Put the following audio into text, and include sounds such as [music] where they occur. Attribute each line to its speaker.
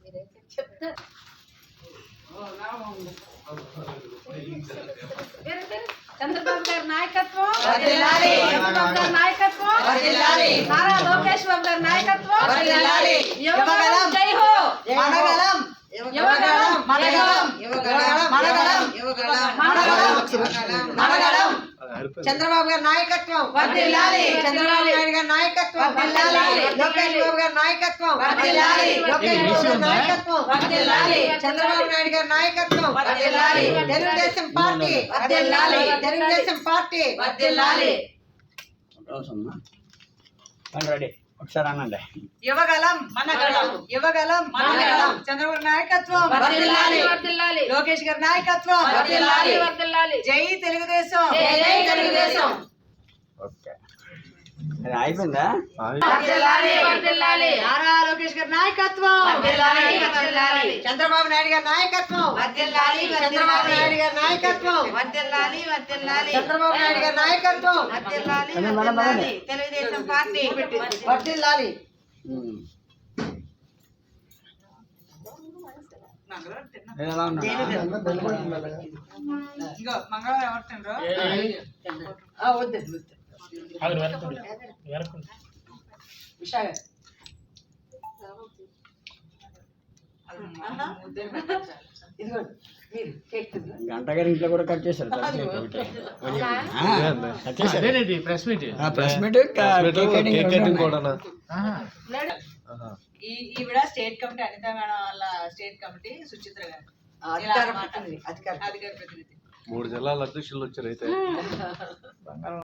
Speaker 1: మీరైతే చెప్తారు వేరే, వేరే. చంద్రబాబు గారి నాయకత్వం. చంద్రబాబు గారి నాయకత్వం. నారా లోకేష్ బాబు గారి నాయకత్వం. యువగలం జై హో.
Speaker 2: మనగలం
Speaker 1: యువగలం
Speaker 2: మనగలం యువగలం మనగలం యువగలం మనగలం మనగలం చంద్రబాబు గారి నాయకత్వం. చంద్రబాబు నాయుడు గారి నాయకత్వం. లోకేష్ బాబు గారి నాయకత్వం. లోకేష్ బాబు గారి నాయకత్వం. చంద్రబాబు నాయుడు గారి నాయకత్వం. తెలుగుదేశం పార్టీ. తెలుగుదేశం పార్టీ
Speaker 3: ఒకసారి అనండి.
Speaker 2: యువగలం మనగలం యువగలం.
Speaker 1: మనగలం.
Speaker 2: చంద్రబాబు నాయకత్వం.
Speaker 1: వర్ధిల్లాలి
Speaker 2: లోకేష్ గారి నాయకత్వం.
Speaker 1: వర్ధిల్లాలి
Speaker 2: జై తెలుగుదేశం.
Speaker 1: జై జై తెలుగుదేశం.
Speaker 3: అయిపోయిందా
Speaker 2: లోకేష్ గారి నాయకత్వం. చంద్రబాబు నాయుడు గారి నాయకత్వం. చంద్రబాబు నాయుడు గారి నాయకత్వం. చంద్రబాబు నాయుడు గారి నాయకత్వం.
Speaker 1: తెలుగుదేశం పార్టీ.
Speaker 2: మంగళవారం ఎవరు తినరు? ఆ, వద్దు. వద్దు. విశాఖ ఇదిగోండి మీరు కేక్ తింటారా?
Speaker 3: గంట గారి ఇంట్లో కూడా కట్ చేశారు
Speaker 4: ప్రెస్ మీట్?
Speaker 3: ఆ, ప్రెస్ మీట్
Speaker 5: ఈవిడ స్టేట్ కమిటీ అనిత మేడం వాళ్ళ స్టేట్ కమిటీ సుచిత్ర గారు.
Speaker 2: ప్రతినిధి
Speaker 5: అధికార ప్రతినిధి.
Speaker 4: మూడు జిల్లాల అధ్యక్షులు వచ్చారు అయితే. [laughs]